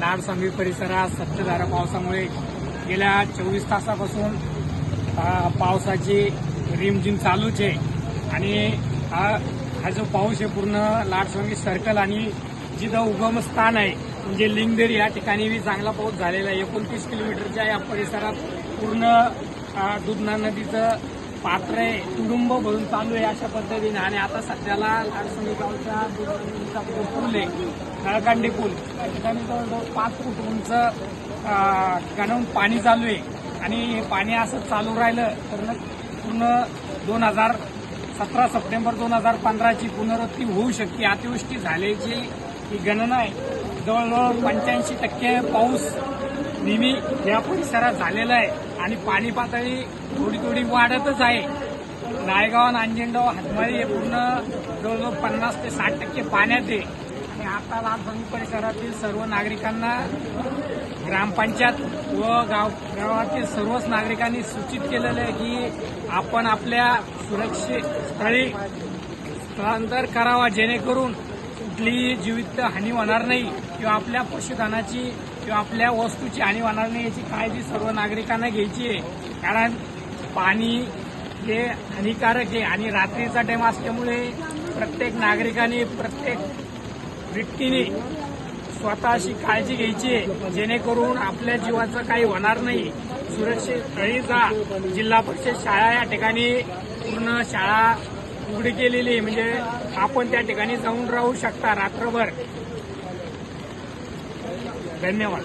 लाडसांगवी परिसरात सत्यधारा पावसामुळे गेल्या चोवीस तासापासून पावसाची रिमझिम चालूच आहे. आणि हा हा जो पाऊस आहे पूर्ण लाडसांगवी सर्कल आणि जिथं उगमस्थान आहे म्हणजे लिंगदेरी या ठिकाणी चांगला पाऊस झालेला आहे. एकोणतीस किलोमीटरच्या या परिसरात पूर्ण दुधना नदीचं पात्र आहे. तुडुंब भरून चालू आहे अशा पद्धतीने. आणि आता सध्याला लाडसंगी गावच्या पूल आहे नळकांडी पूल. त्या ठिकाणी जवळजवळ पाच फूट उंच अ, पाणी चालू आहे. आणि पाणी असं चालू राहिलं तर पूर्ण दोन हजार सतरा सप्टेंबर दोन हजार पंधराची पुनरावृत्ती होऊ शकते. अतिवृष्टी झाल्याची ही गणना आहे. जवळजवळ पंच्याऐंशी टक्के पाऊस नेहमी या परिसरात झालेला आहे. आणि पाणी पातळी थोडी थोडी वाढतच आहे. नायगाव नांजेंडाव हातमाळी हे पूर्ण जवळजवळ पन्नास ते साठ टक्के पाण्यात आहे. आणि आता लालसंगी परिसरातील सर्व नागरिकांना ग्रामपंचायत व गाव गावातील सर्वच नागरिकांनी सूचित केलेलं आहे की आपण आपल्या सुरक्षित स्थळी स्थलांतर करावा जेणेकरून कुठलीही जीवित हानी होणार नाही किंवा आपल्या पशुधनाची किंवा आपल्या वस्तूची हानी होणार नाही याची काळजी सर्व नागरिकांना घ्यायची आहे. कारण पाणी हे हानिकारक आहे आणि रात्रीचा टाइम असल्यामुळे प्रत्येक नागरिकाने प्रत्येक व्यक्तीने स्वतःची काळजी घ्यायची आहे. जेणेकरून आपल्या जीवाचं काही होणार नाही. सुरक्षित स्थळी जा. जिल्हा परिषद शाळा या ठिकाणी पूर्ण शाळा उघडी केलेली म्हणजे आपण त्या ठिकाणी जाऊन राहू शकता रात्रभर. धन्यवाद.